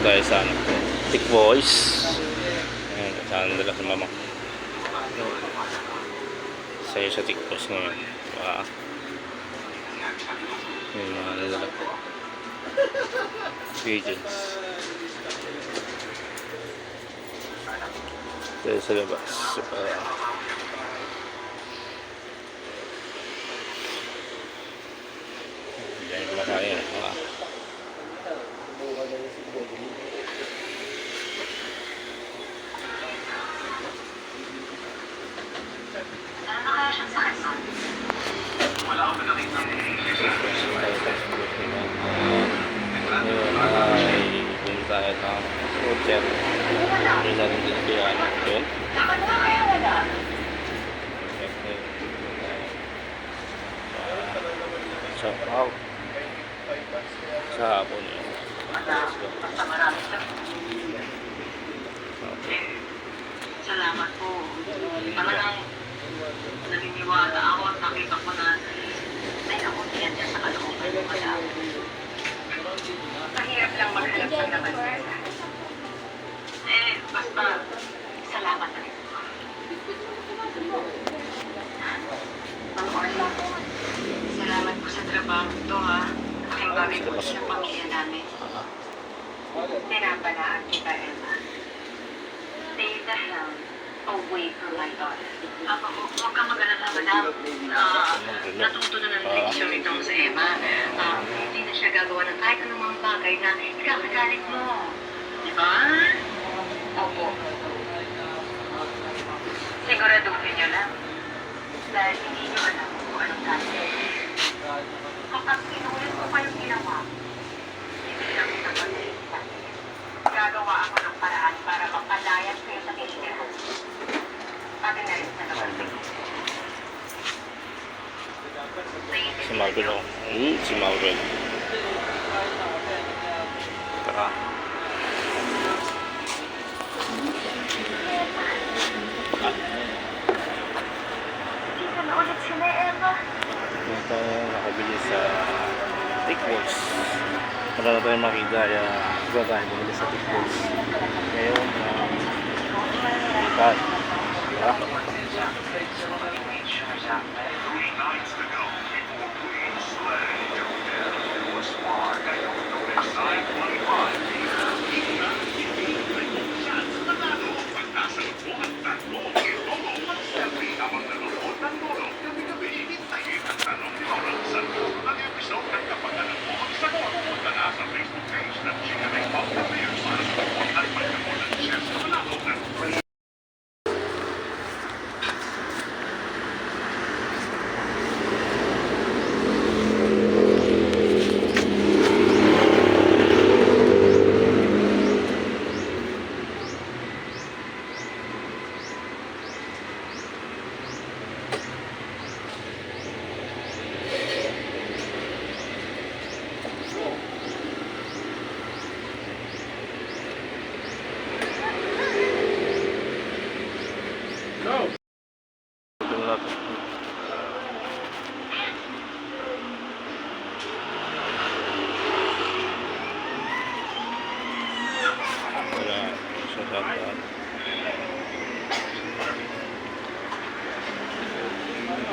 tayo sa ano, Thick Boys. Ayan, kasama nila sa mama. Sa'yo sa Thick Boys ngayon. Ah. Yung mga nalala ko. Agents. Tayo sa labas. Ah. Diyan yung kumakain. Ah. Ngayon ay punta tayo ng hotel. Yung natin dito kaya ano yun. Sa out. Sa hapon yun. Okay. Salamat po. Talagang naniniwala ako at nakita ko na may nakuntiyan niya sa kalooban mo kaya. Bagay po sa pamilya namin. Tinabalaan kita, Emma. Stay the hell away from my daughter. Ako, huwag kang mag-alala, madam. Ah, natuto na ng leksyon itong si Emma. Ah, hindi na siya gagawa ng kahit mga bagay na ikakagalit mo. Di ba? Si Marvin ako. Hmm, si Marvin. Tara. Ka na ulit sila, Emma. Tayo nakabili sa Thick Boys. Wala na makita kaya doon tayo bumili sa Thick Boys. Ngayon, uh, ikat.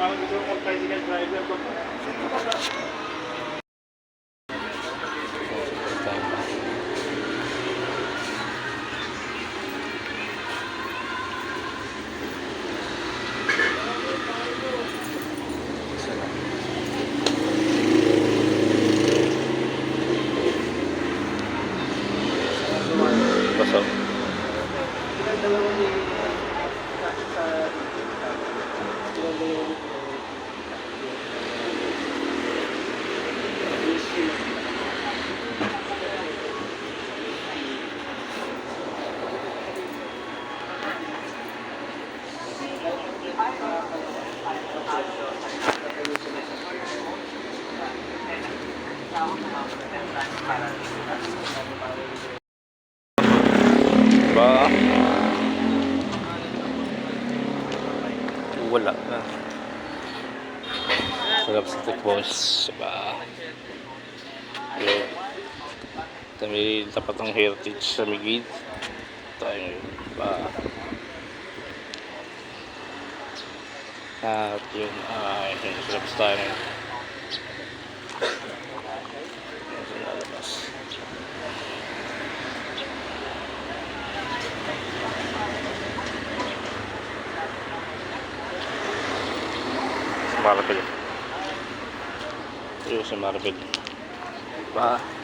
আমি দুটো কোম্পানি জিজ্ঞাসা Ba? Wala na. Sarap sa tikbos. Ba? Ito may tapat ng heritage sa gate. Tayo. Ba. At yun, ay, yun, labas tayo ngayon. Yung sa Marvel. Ba.